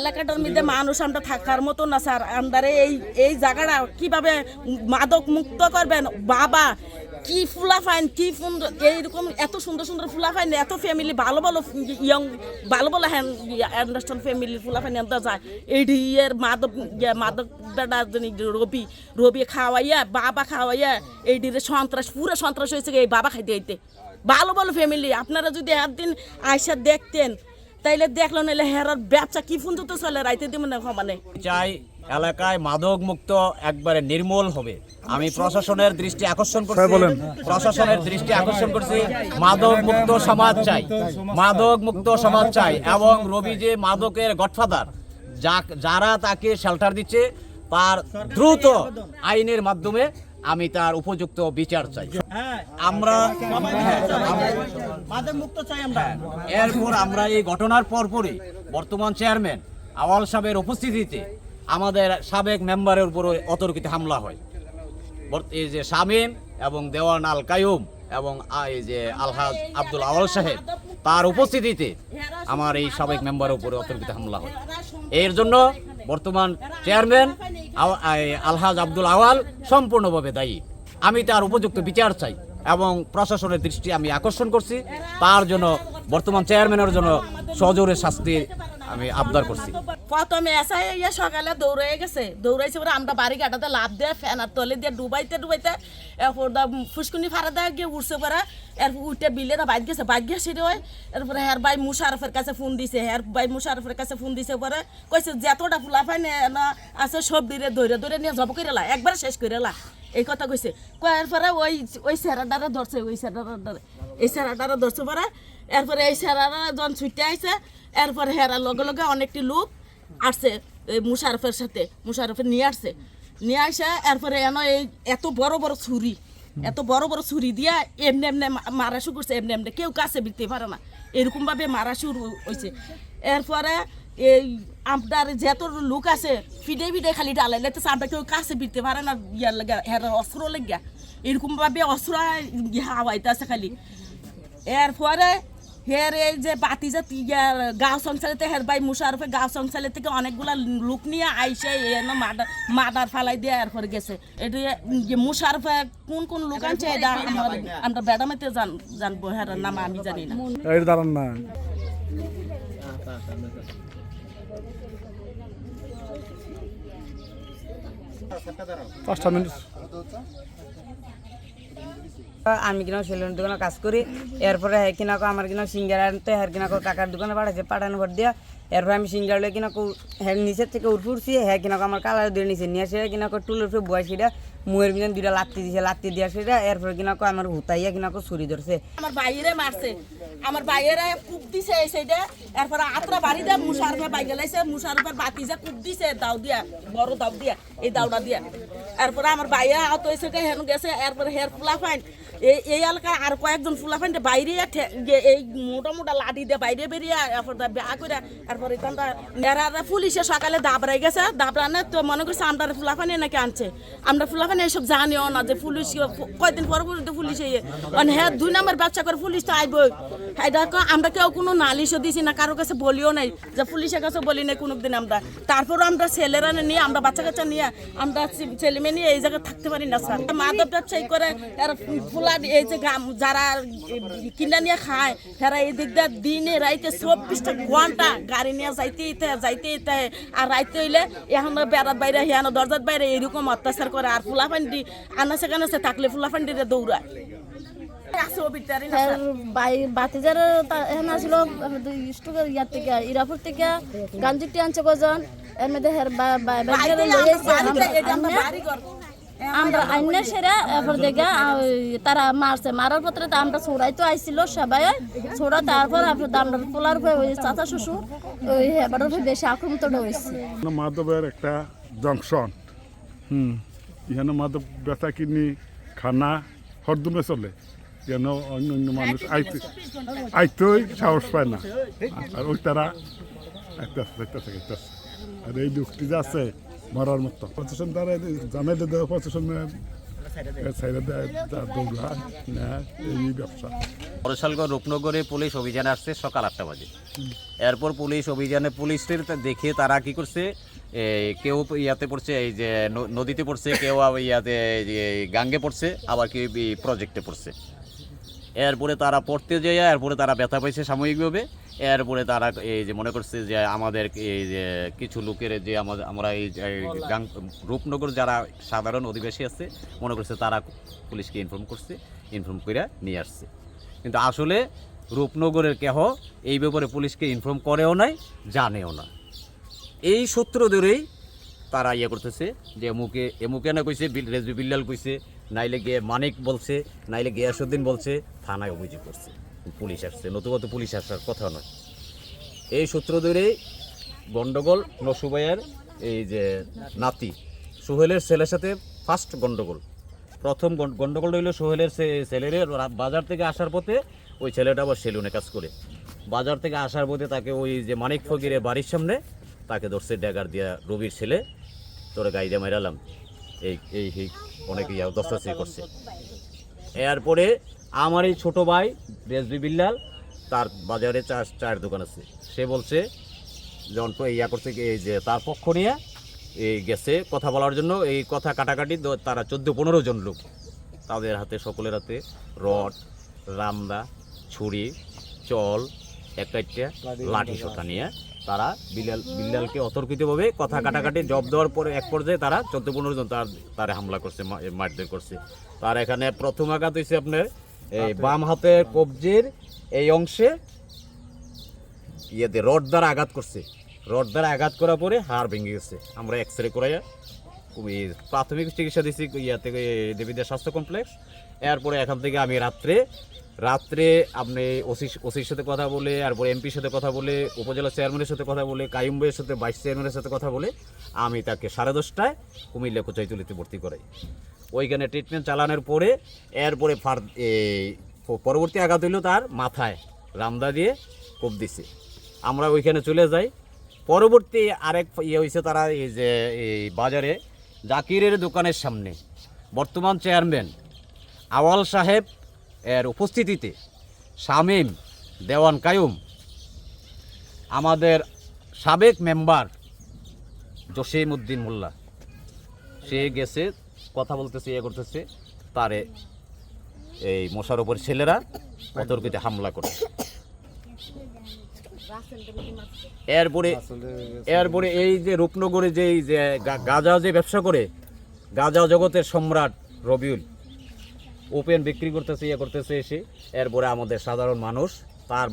এলাকাটার মধ্যে মানুষ আমরা থাকার মতো না স্যার। আমরা এই এই জায়গাটা কীভাবে মাদক মুক্ত করবেন? বাবা কি ফুলা ফাইন কি সুন্দর এইরকম এত সুন্দর সুন্দর ফুলা ফাইন এত ফ্যামিলি ভালো ভালো ইয়ং ভালো ভালো হ্যান আন্ডারস্ট্যান্ড ফ্যামিলির ফুলা ফাইন আনতে যায়। এই এর মাদক ইয়ে, মাদক রবি রবি খাওয়াইয়া বাবা খাওয়াইয়া এই ডিরে সন্ত্রাস পুরো সন্ত্রাস হয়েছে এই বাবা খাইতে আইতে ভালো ভালো ফ্যামিলি আপনারা যদি একদিন আয়সা দেখতেন তাইলে দেখল নাইলে হেরার ব্যবসা কি ফুন তো চলে রাইতে দিব না মানে। চাই এলাকায় মাদক মুক্ত একবারে নির্মূল হবে। আমি প্রশাসনের দৃষ্টি আকর্ষণ করছি। প্রশাসনের দৃষ্টি আকর্ষণ করছি। মাদক মুক্ত সমাজ চাই। মাদক মুক্ত সমাজ চাই। এবং রবি যে মাদকের গডফাদার যা যারা তাকে শেল্টার দিচ্ছে তার দ্রুত আইনের মাধ্যমে আমি তার উপযুক্ত বিচার চাই। আমরা হ্যাঁ, আমরা এরপর আমরা এই ঘটনার পরপরই বর্তমান চেয়ারম্যান আওয়াল সাহেবের উপস্থিতিতে আমাদের সাবেক মেম্বারের উপর অতর্কিত হামলা হয়। এই যে শামীম এবং দেওয়ান আল কায়ুম এবং এই যে আলহাজ আব্দুল আওয়াল সাহেব তার উপস্থিতিতে আমার এই সাবেক মেম্বারের উপরে অতর্কিত হামলা হয়। এর জন্য বর্তমান চেয়ারম্যান আলহাজ আব্দুল আওয়াল সম্পূর্ণভাবে দায়ী। আমি তার উপযুক্ত বিচার চাই এবং প্রশাসনের দৃষ্টি আমি আকর্ষণ করছি। তার জন্য বর্তমান চেয়ারম্যানের জন্য সজোরে শাস্তির আমি আবদার করছি। প্রথমে এসা ইয়ে সকালে দৌড়ে গেছে। দৌড়াইছে পরে আমরা বাড়ি কাটাতে লাভ দিয়ে ফ্যানার তলে দিয়ে ডুবাইতে ডুবাইতে এরপর ফুসকুনি ফাড়া দেয় গিয়ে উঠছে পরে। এরপর উঠে বিলে বাইক গেছে বাইক গেছে রে এরপরে হের ভাই মুশারফের কাছে ফোন দিছে, হের ভাই মুশারফের কাছে ফোন দিছে পরে। কইছে, যতটা ফুলা পাই না আছে সব দিলে দৌড়ে দৌড়ে নিয়ে জব করে লা, একবার শেষ করে লা। এই কথা কইছে। কয়ার পরে ওই ওই স্যারাডারে ধরছে, ওই স্যারাডারে এই স্যারাডারে ধরছে পরে। এরপরে এই স্যারারা যখন ছুটে আইছে এরপরে হেরার লগে লগে অনেকটি লোক আসছে মুশারফের সাথে, মুশারফের নিয়ে আসছে। নিয়ে আসে, এরপরে এন এই এত বড় বড় ছুরি, এত বড় বড় ছুরি দিয়া এমনি এমনি মারা শুরু করছে, এমনি এমনি। কেউ কাছে বিকতে পারে না। এরকমভাবে মারা শুরু হয়েছে এরপরে এই আপনার যত লোক আছে ফিডে ফিডে খালি ডালাই লেতেছে আমরা কেউ কাছে বিকতে পারে না, ইয়ার লাগা হের অস্ত্র লেগা। এরকম ভাবে অস্ত্র হাওয়াইতেছে খালি। এরপরে হের এই যে বাতি ইয়ার গাঁও সংসারেতে হের ভাই মুশারফে গাঁও সংসারের থেকে অনেকগুলা লোক নিয়ে আইসে মাদার মাদার ফালাই দিয়ে এরপরে গেছে। এটা মুশারফে কোন কোন লোক আনছে, এটা আমার জান জানব, হের নাম আমি জানি না। পাঁচটা মিনিট। আমি কিনা সেলুন দোকানে কাজ করি। এরপরে হ্যাঁ কিনা আমার কিনা সিঙ্গার আনতে হ্যাঁ কিনা কাকার দোকানে পাঠাইছে, পাঠানো ভর দিয়া। এরপরে আমি সিঙ্গার লয়ে কিনা হ্যাঁ নিচের থেকে উঠে উঠছি হ্যাঁ কিনা আমার কালার দিয়ে নিচে নিয়ে আসে কিনা কো টুলের উপরে বয় সেটা মুয়ের ভিতরে দুইটা লাত্তি দিছে, লাত্তি দিয়া সেটা এরপরে কিনা কো আমার হুতাইয়া কিনা কো ছুরি ধরছে। আমার বাইরে মারছে। আমার বাইরে কূপ দিছে সাইডে, এরপরে আত্রা বাড়ি দিয়ে মুশারফে বাইকে লাইছে মুশারফের বাতি যে কূপ দিছে, দাও দিয়া, বড় দাও দিয়া, এই দাওটা দিয়া। এরপরে আমার বাইরে আহত হয়েছে হেন গেছে, এরপরে হেয়ার ফুলা ফাইন এই এই এলাকায় আর কয়েকজন ফুলা ফাইন বাইরে এই মোটা মোটা লাঠি দিয়ে বাইরে বেরিয়ে এরপর বেয়া করে, এরপরে এরা পুলিশে সকালে দাবড়াই গেছে। দাবড়ানে তো মনে করছে আমরা ফুলাফানি নাকি আনছে। আমরা ফুলাফানি এসব জানিও না যে পুলিশ কয়দিন পর পর তো পুলিশ ইয়ে মানে হ্যাঁ দুই নম্বর ব্যবসা করে পুলিশ তো আইবই। এটা আমরা কেউ কোনো নালিশও দিছি না, কারও কাছে বলিও নাই যে পুলিশের কাছে বলি নাই কোনো দিন আমরা। তারপরও আমরা ছেলেরা নিয়ে, আমরা বাচ্চা কাচ্চা নিয়ে, আমরা ছেলে মেয়ে নিয়ে এই জায়গায় থাকতে পারি না, স্যার। মাদক ব্যবসায়ী করে এরা ফুলা এই যে গাম- যারা কিনা নিয়ে খায় তারা এই দিক দিয়ে দিনে রাইতে চব্বিশটা ঘণ্টা গাড়ি নিয়ে যাইতে ইতে যাইতে ইতে আর রাইতে হইলে এখন বেড়ার বাইরে হিয়ানো দরজার বাইরে এরকম অত্যাচার করে আর ফুলা ফান্ডি আনাসে কানাসে থাকলে ফুলা ফান্ডিরে দৌড়ায়। আছে অবিতারি না স্যার। বাই বাতিজার এখানে আসলো স্টুকের ইয়ার থেকে ইরাপুর থেকে গাঞ্জিটি আনছে কজন এর মধ্যে আমরা আইনে সেরা এরপর দেখে তারা মারছে। মারার পত্রে তো আমরা ছোড়াই তো আইছিল সবাই। ছোড়া তারপর আপনার আমরা পোলার উপরে ওই চাচা শ্বশুর ওই হেবার উপরে বেশি আক্রমণটা হয়েছে। মাধবের একটা জংশন। হুম। এখানে মাধব বেচা কিনি খানা হরদমে চলে। যেন অন্য অন্য মানুষ আইতে আইতেই সাহস পায় না। আর ওই তারা আর এই লোকটি যে আছে মরার মতো। প্রশাসন তারা জানাইলে দেওয়া প্রশাসনের রূপনগরে পুলিশ অভিযানে আসছে সকাল আটটা বাজে। এরপর পুলিশ অভিযানে পুলিশের দেখে তারা কি করছে কেউ ইয়াতে পড়ছে, এই যে নদীতে পড়ছে, কেউ ইয়াতে গাঙ্গে পড়ছে, আবার কেউ প্রজেক্টে পড়ছে। এরপরে তারা পড়তে যায়, এরপরে তারা ব্যথা পাইছে সাময়িকভাবে। এরপরে তারা এই যে মনে করছে যে আমাদের এই যে কিছু লোকের যে আমাদের আমরা এই রূপনগর যারা সাধারণ অধিবাসী আছে, মনে করছে তারা পুলিশকে ইনফর্ম করছে ইনফর্ম করে নিয়ে আসছে। কিন্তু আসলে রূপনগরের কেহ এই ব্যাপারে পুলিশকে ইনফর্ম করেও নাই, জানেও না। এই সূত্র ধরেই তারা ইয়ে করতেছে যে এমুকে এমুকে না কইছে রেজবি বিল্লাল কইছে নাইলে গিয়ে মানিক বলছে, নাইলে গিয়াসুদ্দিন বলছে, থানায় অভিযোগ করছে। পুলিশ আসছে নতুবা পুলিশ আসার কথা নয়। এই সূত্র ধরেই গন্ডগোল নসুবাইয়ের এই যে নাতি সোহেলের ছেলের সাথে ফার্স্ট গন্ডগোল। প্রথম গন্ডগোল হইল সোহেলের ছেলের বাজার থেকে আসার পথে ওই ছেলেটা আবার সেলুনে কাজ করে। বাজার থেকে আসার পথে তাকে ওই যে মানিক ফকিরের বাড়ির সামনে তাকে ধরছে ড্যাগার দিয়া রবির ছেলে, তোরে গাইদে মেরালাম এই এই এই অনেক ইয়া দস্তাসি করছে। এরপরে আমার এই ছোটো ভাই রেজবি বিল্লাল, তার বাজারে চা চায়ের দোকান আছে। সে বলছে, যখন ইয়া করছে এই যে তার পক্ষ নিয়ে এই গেছে কথা বলার জন্য, এই কথা কাটাকাটি তারা চোদ্দ, পনেরো জন লোক। তাদের হাতে সকলের হাতে রড, রামদা, ছুরি, চল একটা লাঠি সোটা নিয়ে তারা বিল্লাল বিল্লালকে অতর্কিতভাবে কথা কাটাকাটি জব দেওয়ার পরে এক পর্যায়ে তারা চোদ্দ পনেরো জন তার তারে হামলা করছে মারধর করছে। তার এখানে প্রথম আঘাত হয়েছে আপনার এই বাম হাতের কবজির এই অংশে ইয়েতে রড দ্বারা আঘাত করছে। রড দ্বারা আঘাত করার পরে হাড় ভেঙে গেছে। আমরা এক্স রে করাইয়া প্রাথমিক চিকিৎসা দিচ্ছি ইয়া থেকে দেবীদের স্বাস্থ্য কমপ্লেক্স। এরপরে এখান থেকে আমি রাত্রে রাত্রে আপনি ওসি ওসির সাথে কথা বলে এরপর এমপির সাথে কথা বলে, উপজেলা চেয়ারম্যানের সাথে কথা বলে কাইম সাথে ভাইস চেয়ারম্যানের সাথে কথা বলে, আমি তাকে সাড়ে দশটায় কুমিল্লা কোচাইতুলিতে ভর্তি করাই। ওইখানে ট্রিটমেন্ট চালানোর পরে, এরপরে ফার পরবর্তী আঘাত হইল তার মাথায় রামদা দিয়ে কোপ দিছে। আমরা ওইখানে চলে যাই। পরবর্তী আরেক ইয়ে হয়েছে তারা এই যে, এই বাজারে জাকিরের দোকানের সামনে। বর্তমান চেয়ারম্যান আওয়াল সাহেব এর উপস্থিতিতে শামীম, দেওয়ান কায়ুম, আমাদের সাবেক মেম্বার জসিম উদ্দিন মোল্লা, সে গেছে, কথা বলতেছে ইয়ে করতেছে, তারে এই মশার উপর ছেলেরা অতর্কিতে হামলা করে এরপরে এরপরে এই যে রূপনগরে যে এই যে গা- যে ব্যবসা করে, গাজা জগতের সম্রাট রবিউল ওপেন বিক্রি করতেছে ইয়ে করতেছে এসে। এরপরে আমাদের সাধারণ মানুষ তার